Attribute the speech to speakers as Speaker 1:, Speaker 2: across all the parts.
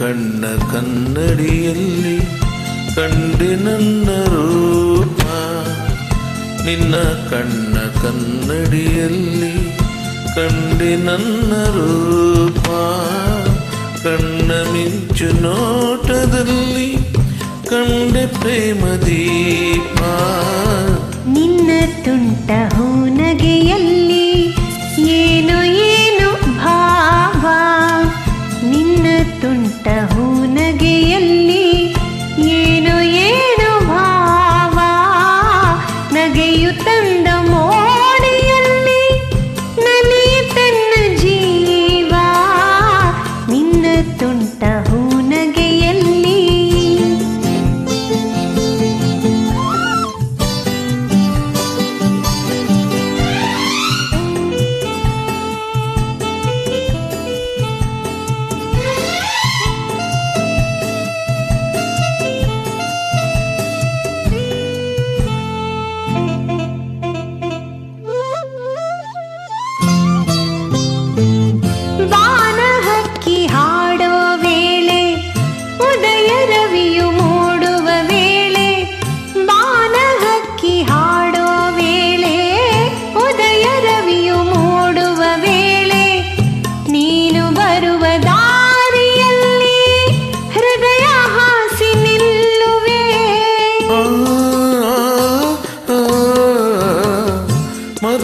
Speaker 1: ಕಣ್ಣ ಕನ್ನಡಿಯಲ್ಲಿ ಕಂಡೆ ನನ್ನ ರೂಪ ನಿನ್ನ ಕಣ್ಣ ಕನ್ನಡಿಯಲ್ಲಿ ಕಂಡೆ ನನ್ನ ರೂಪ ಕಣ್ಣ ಮಿಂಚು ನೋಟದಲ್ಲಿ ಕಂಡೆ ಪ್ರೇಮ ದೀಪ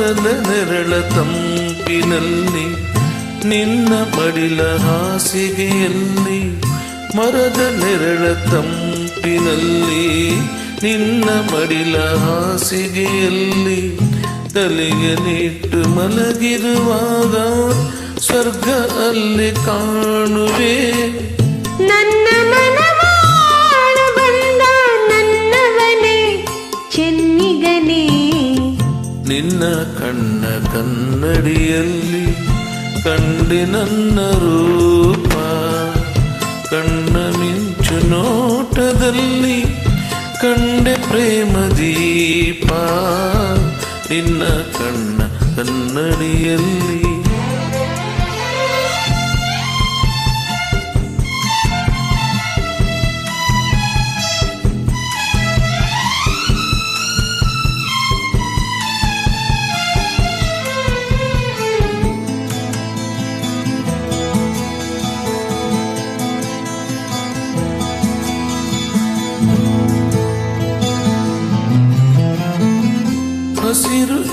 Speaker 1: ಮರದ ನೆರಳ ತಂಪಿನಲ್ಲಿ, ನಿನ್ನ ಮಡಿಲ ಹಾಸಿಗೆಯಲ್ಲಿ, ಮರದ ನೆರಳ ತಂಪಿನಲ್ಲಿ, ನಿನ್ನ ಮಡಿಲ ಹಾಸಿಗೆಯಲ್ಲಿ ತಲೆಗೆ ನಿಟ್ಟು ಮಲಗಿರುವಾಗ ಸ್ವರ್ಗ ಅಲ್ಲಿ ಕಾಣುವೆ.
Speaker 2: ನನ್ನ ಮನವಾಳ ಬಂದ ನನ್ನವನೇ ಚೆನ್ನಿಗನೇ
Speaker 1: ನಿನ್ನ ಕಣ್ಣ ಕನ್ನಡಿಯಲ್ಲಿ ಕಂಡೆ ನನ್ನ ರೂಪ. ಕಣ್ಣ ಮಿಂಚು ನೋಟದಲ್ಲಿ ಕಂಡೆ ಪ್ರೇಮ ದೀಪ. ನಿನ್ನ ಕಣ್ಣ ಕನ್ನಡಿಯಲ್ಲಿ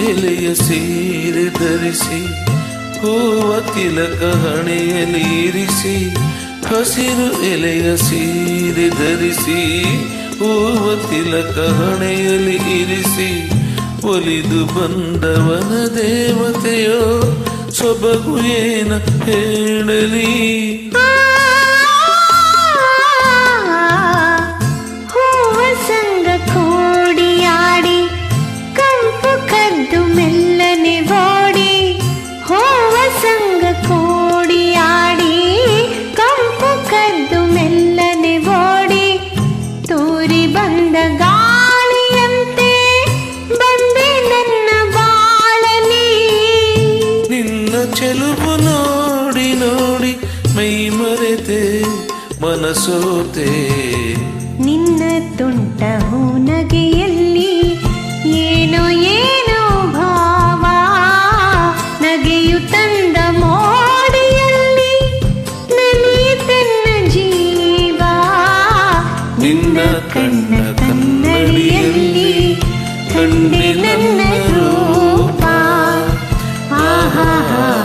Speaker 1: ಎಲೆಯ ಸೀರೆ ಧರಿಸಿ, ಹೂವ ತಿಲಕ ಹಣೆಯಲ್ಲಿರಿಸಿ ಹಸಿರು ಎಲೆಯ ಸೀರೆ ಧರಿಸಿ, ಹೂವ ತಿಲಕ ಹಣೆಯಲ್ಲಿ ಇರಿಸಿ, ಒಲಿದು ಬಂದವನ ದೇವತೆಯೋ, ಸೊಬಗು ಏನ ಹೇಳಲಿ?
Speaker 2: ನಿನ್ನ
Speaker 1: ಚೆಲುವು ನೋಡಿ ನೋಡಿ ಮೈ ಮರೆತೆ ಮನಸೋತೆ.
Speaker 2: ನಿನ್ನ ತುಂಟ ನಗೆಯಲ್ಲಿ ಏನೋ ಏನೋ ಭಾವ ನಗೆಯು ತಂದ ಮೋಡಿಯಲ್ಲಿ ತನ್ನ ಜೀವ.
Speaker 1: ನಿನ್ನ ಕಣ್ಣ ಕನ್ನಡಿಯಲ್ಲಿ ಕಂಡೆ ನನ್ನ ha ha.